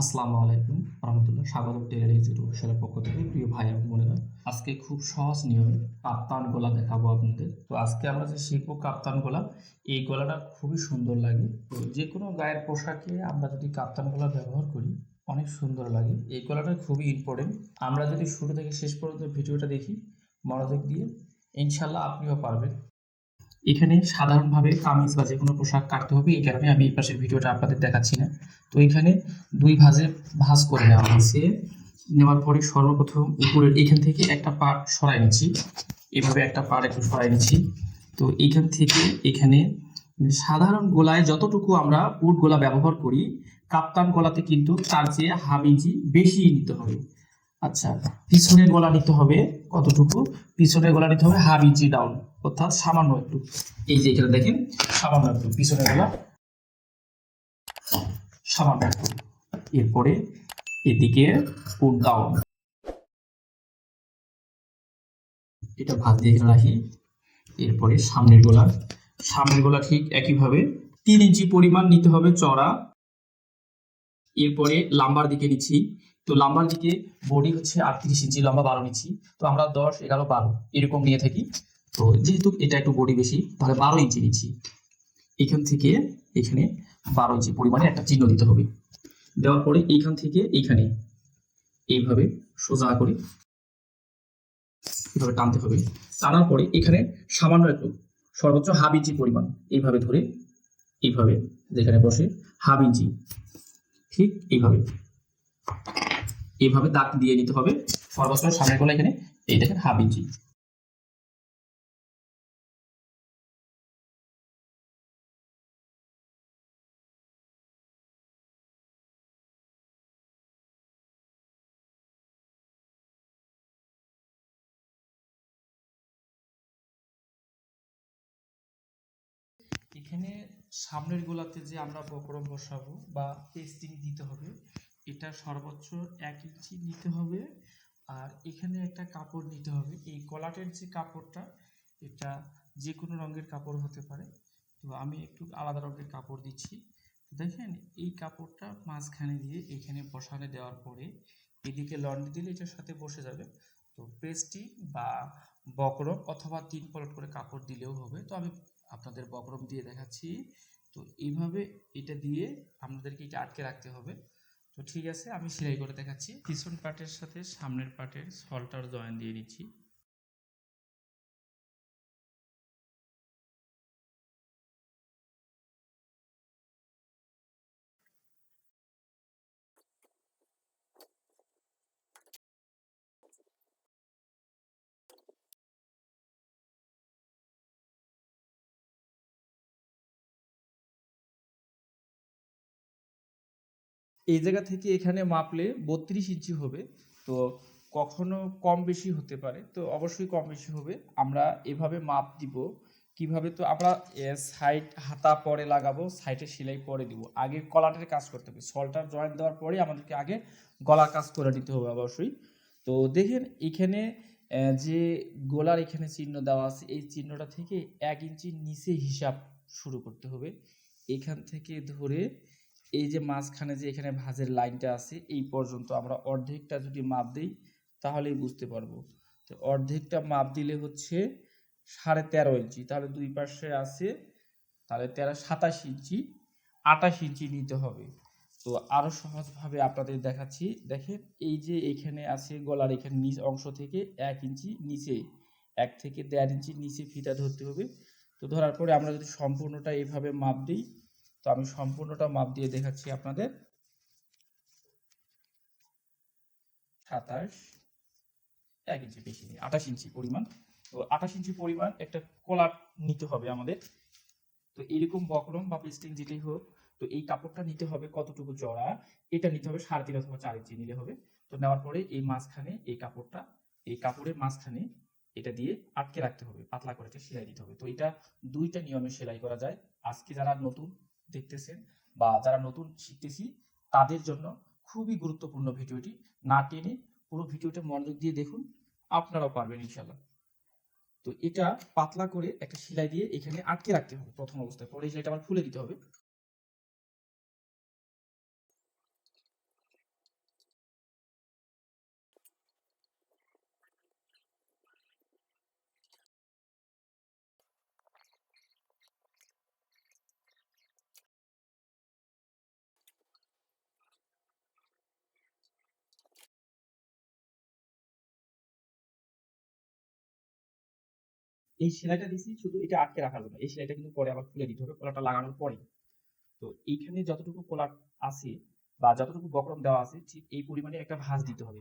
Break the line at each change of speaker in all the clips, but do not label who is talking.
আসসালামু আলাইকুম রহমতুল্লাহ, স্বাগত টেলারিং ইউটিউব চ্যানেলের পক্ষ থেকে। প্রিয় ভাই এবং বোনেরা, আজকে খুব সহজ নিয়মে কাপ্তান গোলা দেখাবো আপনাদের। তো আজকে আমরা যে শিখব কাপ্তান গোলা, এই গলাটা খুবই সুন্দর লাগে। তো যে কোনো গায়ের পোশাকে আমরা যদি কাপ্তান গলা ব্যবহার করি, অনেক সুন্দর লাগে। এই গলাটা খুবই ইম্পর্টেন্ট আমরা যদি শুরু থেকে শেষ পর্যন্ত ভিডিওটা দেখি, মনোযোগ দিয়ে ইনশাল্লাহ আপনিও পারবেন। এখানে সাধারণভাবে কামিজ বা যে কোনো পোশাক কাটতে হবে। এই কারণে আমি এই পাশের ভিডিওটা আপনাদের দেখাচ্ছি না। তো এখানে দুই ভাঁজে ভাঁজ করে নেওয়া হয়েছে। নেওয়ার পরে সর্বপ্রথম উপরের এখান থেকে একটা পার্ট সরাই নিচ্ছি। এভাবে একটা পার্ট একটু সরাই নিচ্ছি। তো এখান থেকে এখানে সাধারণ গোলায় যতটুকু আমরা উট গোলা ব্যবহার করি, কাপ্তান গলাতে কিন্তু তার চেয়ে হাফ বেশি নিতে হবে। আচ্ছা পিছনের গলা নিতে হবে কতটুকু? পিছনের গলা নিতে হবে হাফ ইঞ্চি ডাউন অর্থাৎ সামান্য একটু। এই যে এখানে দেখেন, সামান্য একটু, পিছনের গলা সামান্য একটু। এরপরে এদিকে পুট ডাউন এটা ভাত দিয়ে এখানে রাখি। এরপরে সামনের গোলা। সামনের গোলা ঠিক একইভাবে তিন ইঞ্চি পরিমাণ নিতে হবে চড়া। এরপরে লাম্বার দিকে নিচ্ছি। তো লাম্বার দিকে বডি হচ্ছে আটত্রিশ ইঞ্চি, লম্বা বারো ইঞ্চি। তো আমরা দশ, এগারো, বারো, এরকম নিয়ে থাকি। তো যেহেতু এটা একটু বডি বেশি, তাহলে বারো ইঞ্চি নিচ্ছি। এখান থেকে এখানে বারো ইঞ্চি পরিমাণে একটা চিহ্ন দিতে হবে। দেওয়ার পরে এইখান থেকে এইখানে এইভাবে সোজা করে এভাবে টানতে হবে। টানার পরে এখানে সামান্য একটু সর্বোচ্চ হাফ ইঞ্চি পরিমাণ এইভাবে ধরে এইভাবে যেখানে বসে হাফ ইঞ্চি, ঠিক এইভাবে। এইভাবে দাগ দিয়ে নিতে হবে। সর্বোচ্চ সামনের গোলা এখানে এই দেখেন হাফ ইঞ্চি এখানে সামনের গোলাতে যে আমরা বকরম বসাবো বা পেস্টিং দিতে হবে এটা সর্বোচ্চ এক ইঞ্চি নিতে হবে। আর এখানে একটা কাপড় নিতে হবে। এই কলাটের যে কাপড়টা, এটা যে কোনো রঙের কাপড় হতে পারে। তো আমি একটু আলাদা রঙের কাপড় দিচ্ছি। দেখেন, এই কাপড়টা মাঝখানে দিয়ে এখানে বসানে দেওয়ার পরে এদিকে লন্ডি দিলে এটার সাথে বসে যাবে। তো পেস্টি বা বকরম অথবা তিন পলট করে কাপড় দিলেও হবে। তো আমি আপনাদের বকরম দিয়ে দেখাচ্ছি। তো এইভাবে এটা দিয়ে আমাদেরকে এটা আটকে রাখতে হবে। তো ঠিক আছে, আমি সেলাই করে দেখাচ্ছি। পিছন পার্টের সাথে সামনের পার্টের সলটার জয়েন দিয়ে নিচ্ছি এই জায়গা থেকে এখানে মাপলে বত্রিশ ইঞ্চি হবে। তো কখনো কম বেশি হতে পারে। তো অবশ্যই কম বেশি হবে। আমরা এভাবে মাপ দিব। কীভাবে তো আমরা সাইড হাতা পরে লাগাবো সাইডে সেলাই পরে দিব। আগে কলাটের কাজ করতে হবে। সলটার জয়েন্ট দেওয়ার পরে আমাদেরকে আগে গলা কাজ করে নিতে হবে অবশ্যই। তো দেখেন এখানে যে গোলার এখানে চিহ্ন দেওয়া আছে এই চিহ্নটা থেকে এক ইঞ্চির নিচে হিসাব শুরু করতে হবে। এখান থেকে ধরে এই যে মাঝখানে যে এখানে ভাঁজের লাইনটা আছে, এই পর্যন্ত আমরা অর্ধেকটা যদি মাপ দিই, তাহলেই বুঝতে পারব। তো অর্ধেকটা মাপ দিলে হচ্ছে সাড়ে তেরো ইঞ্চি। তাহলে দুই পাশে আছে, তাহলে তেরো, সাতাশ ইঞ্চি, আটাশ ইঞ্চি নিতে হবে। তো আরও সহজভাবে আপনাদের দেখাচ্ছি। দেখেন, এই যে এখানে আছে গলার এখানে নিচ অংশ থেকে এক ইঞ্চি নিচে, এক থেকে দেড় ইঞ্চি নিচে ফিতা ধরতে হবে। তো ধরার পরে আমরা যদি সম্পূর্ণটা এভাবে মাপ দিই তো আমি সম্পূর্ণটা মাপ দিয়ে দেখাচ্ছি আপনাদের। সাতাশ, এক ইঞ্চি বেশি নেই, আঠাশ ইঞ্চি পরিমাণ। তো আঠাশ ইঞ্চি পরিমাণ একটা কলার নিতে হবে আমাদের। তো এরকম বকরম বা পেস্টিং যেটাই হোক, তো এই কাপড়টা নিতে হবে কতটুকু চড়া এটা নিতে হবে সাড়ে তিন অথবা চার ইঞ্চি নিলে হবে। তো নেওয়ার পরে এই মাঝখানে এই কাপড়টা, এই কাপড়ের মাঝখানে এটা দিয়ে আটকে রাখতে হবে, পাতলা করে সেলাই দিতে হবে। তো এটা দুইটা নিয়মে সেলাই করা যায়। আজকে যারা নতুন দেখতেছেন বা যারা নতুন শিখতেছি, তাদের জন্য খুবই গুরুত্বপূর্ণ ভিডিওটি। না টেনে পুরো ভিডিওটা মনোযোগ দিয়ে দেখুন, আপনারাও পারবেন ইনশাল্লাহ তো এটা পাতলা করে একটা সেলাই দিয়ে এখানে আটকে রাখতে হবে প্রথম অবস্থায়। পরে সেলাইটা আবার খুলে দিতে হবে। এই সেলাইটা দিছি শুধু এটা আটকে রাখার জন্য। এই সেলাইটা কিন্তু পরে আবার খুলে দিতে হবে কলারটা লাগানোর পরে। তো এইখানে যতটুকু কলার আছে বা যতটুকু বক্রম দেওয়া আছে, ঠিক এই পরিমাণে একটা ভাঁজ দিতে হবে।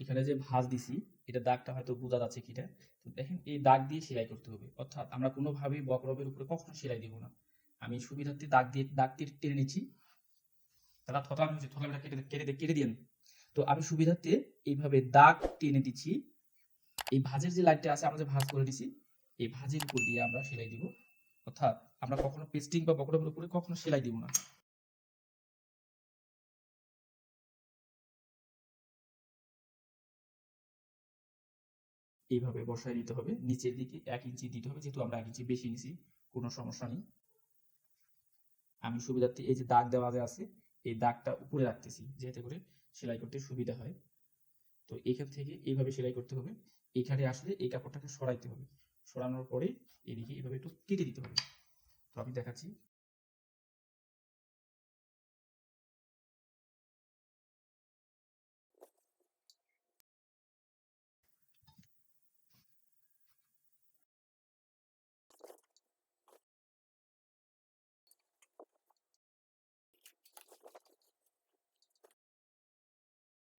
এখানে যে ভাঁজ দিছি, এটা দাগটা হয়তো বোঝা যাচ্ছে কিনা। তো দেখেন, এই দাগ দিয়ে সেলাই করতে হবে। অর্থাৎ আমরা কোনোভাবেই বক্রমের উপরে কখনো সেলাই দিব না। আমি সুবিধার্থে দাগ দিয়ে, দাগ টেনে টেনে নিচ্ছি। তারা থতলামি হচ্ছে থতলামিটা কেটে কেটে কেটে দিন তো আমি সুবিধার্থে এইভাবে দাগ টেনে দিচ্ছি। এই ভাঁজের যে লাইনটা আছে, আমরা যে ভাঁজ করে দিছি এই ভাঁজের উপর দিয়ে আমরা সেলাই দিব। অর্থাৎ আমরা কখনো পেস্টিং বা বক্রমের উপরে কখনো সেলাই দিব না। এইভাবে বসায় নিতে হবে। নিচের দিকে এক ইঞ্চি দিতে হবে, যেহেতু আমরা এক ইঞ্চি বেশি নিছি, কোনো সমস্যা নেই। আমি সুবিধার্থে এই যে দাগ দেওয়া আছে এই দাগটা উপরে রাখতেছি, যাতে করে সেলাই করতে সুবিধা হয়। তো এখান থেকে এইভাবে সেলাই করতে হবে। এখানে আসলে এই কাপড়টাকে সরাইতে হবে। সরানোর পরে এদিকে এভাবে একটু কেটে দিতে হবে। তো আমি দেখাচ্ছি।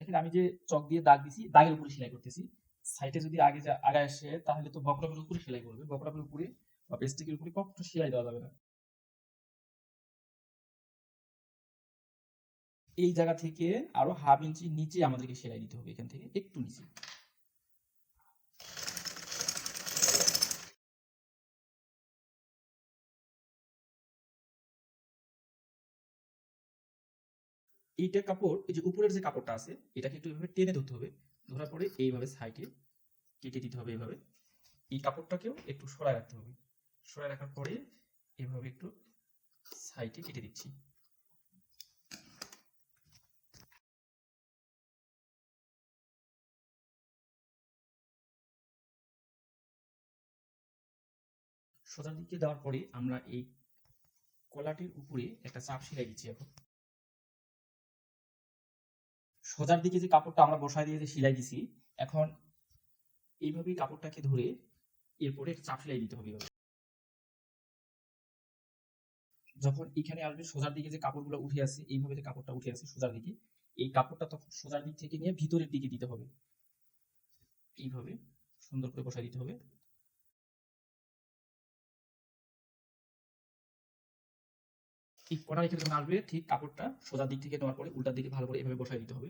দেখেন আমি যে চক দিয়ে দাগ দিছি, দাগের উপরে সেলাই করতেছি। সাইডে যদি আগে আগে আসে, তাহলে তো বকরাপের উপরে সেলাই করবে। বকরাপের উপরে বা পেস্টিকের উপরে কখনো সেলাই দেওয়া যাবে না। এই জায়গা থেকে আরও হাফ ইঞ্চি নিচে আমাদেরকে সেলাই দিতে হবে এখান থেকে, একটু নিচে। এইটা কাপড়, এই যে উপরের যে কাপড়টা আছে, এটাকে একটু এভাবে টেনে ধরতে হবে। ধরার পরে এইভাবে সাইডে কেটে দিতে হবে এইভাবে। এই কাপড়টাকেও একটু সরায় রাখতে হবে। সরায় রাখার পরে এভাবে একটু সাইডে কেটে দিচ্ছি। সোজা দিকে দেওয়ার পরে আমরা এই কলাটির উপরে একটা চাপ সেলাই দিচ্ছি এখন। সোজার দিকে যে কাপড়টা আমরা বসায় দিয়ে সেলাই দিছি, এখন এইভাবেই কাপড়টাকে ধরে এরপরে চাপ সেলাই দিতে হবে যখন এখানে আসবে সোজার দিকে যে কাপড়গুলো উঠে আসে, এইভাবে যে কাপড়টা উঠে আসে সোজার দিকে, এই কাপড়টা তখন সোজার দিক থেকে নিয়ে ভিতরের দিকে দিতে হবে। এইভাবে সুন্দর করে বসায় দিতে হবে। ঠিক কটা রেখে যখন আসবে, ঠিক কাপড়টা সোজা দিক থেকে নেওয়ার পরে উল্টার দিকে ভালো করে এভাবে বসায় দিতে হবে।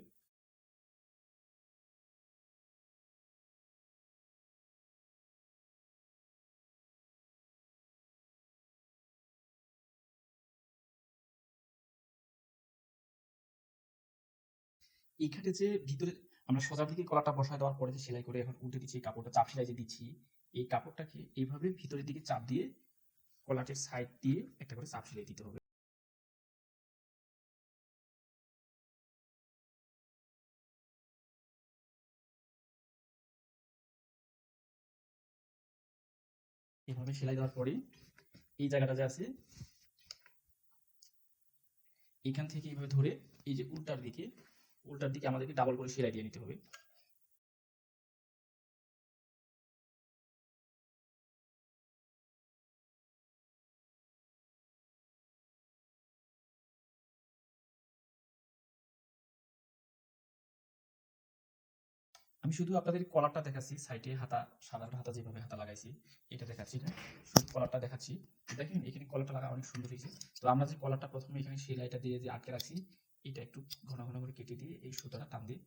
এইখানে যে ভিতরে আমরা সোজা দিকে কলারটা বসায় দেওয়ার পরে যে সেলাই করে এখন উল্টে দিচ্ছি কাপড়টা, চাপ সেলাই যে দিচ্ছি, এই কাপড়টাকে এইভাবে ভিতরের দিকে চাপ দিয়ে কলাটের সাইড দিয়ে একটা করে চাপ সেলাই দিতে হবে। এভাবে সেলাই দেওয়ার পরে এই জায়গাটা যে আছে এখান থেকে এইভাবে ধরে এই যে উল্টার দিকে উল্টার দিকে আমাদেরকে ডাবল করে সেলাই দিয়ে নিতে হবে। আমি শুধু আপনাদের কলারটা দেখাচ্ছি সাইডে হাতা, সাধারণ হাতা যেভাবে হাতা লাগাইছি, এটা দেখাচ্ছি শুধু কলারটা দেখাচ্ছি। দেখেন, এখানে কলারটা লাগা অনেক সুন্দর হয়েছে। তো আমরা যে কলারটা প্রথমে এখানে সেলাইটা দিয়ে যে আটকে রাখছি এটা একটু ঘন ঘন করে কেটে দিয়ে এই সুতাটা টান দিয়ে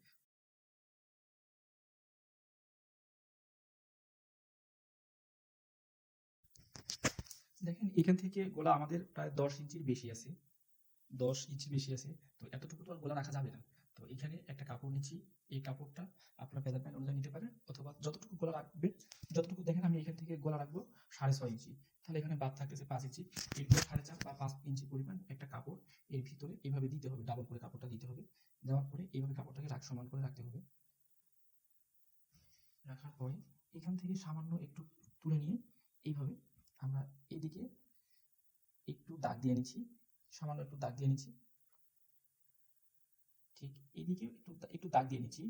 দেখেন, এখান থেকে গোলা আমাদের প্রায় দশ ইঞ্চির বেশি আছে। দশ ইঞ্চি বেশি আছে। তো এতটুকু তো আর গোলা রাখা যাবে না। তো এখানে একটা কাপড় নিচ্ছি। এই কাপড়টা আপনার মেজারমেন্ট অনুযায়ী নিতে পারেন অথবা যতটুকু গোলা রাখবে, যতটুকু দেখেন আমি এখান থেকে গোলা রাখব সাড়ে ছয় ইঞ্চি। তাহলে এখানে বাদ থাকতেছে পাঁচ ইঞ্চি। এরপরে সাড়ে চার বা পাঁচ ইঞ্চি পরিমাণ একটা কাপড় এর ভিতরে এইভাবে দিতে হবে ডাবল করে কাপড়টা দিতে হবে। দেওয়ার পরে এইভাবে কাপড়টাকে রাখ, সমান করে রাখতে হবে। রাখার পরে এখান থেকে সামান্য একটু তুলে নিয়ে এইভাবে আমরা এদিকে একটু দাগ দিয়ে নিচ্ছি। সামান্য একটু দাগ দিয়ে নিচ্ছি। ঠিক এইদিকে একটু একটু দাগ দিয়ে নিচ্ছি।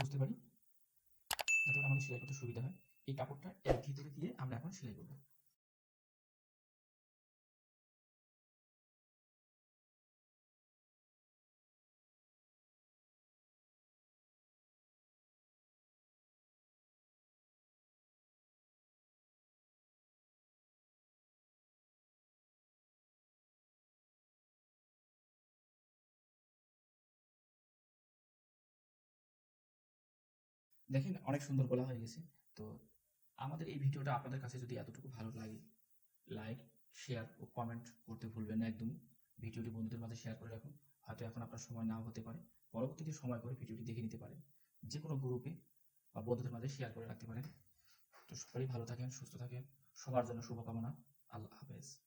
বুঝতে পারি, যাতে আমাদের সেলাই করতে সুবিধা হয়। এই কাপড়টা এর ভিতরে দিয়ে আমরা এখন সেলাই করব। দেখেন অনেক সুন্দর বলা হয়ে গেছে। তো আমাদের এই ভিডিওটা আপনাদের কাছে যদি এতটুকু ভালো লাগে লাইক শেয়ার ও কমেন্ট করতে ভুলবেন না একদম ভিডিওটি বন্ধুদের মাঝে শেয়ার করে রাখুন। হয়তো এখন আপনার সময় নাও হতে পারে। পরবর্তীতে সময় করে ভিডিওটি দেখে নিতে পারেন। যে কোনো গ্রুপে বা বন্ধুদের মাঝে শেয়ার করে রাখতে পারেন। তো সবাই ভালো থাকেন, সুস্থ থাকেন। সবার জন্য শুভকামনা। আল্লাহ হাফেজ।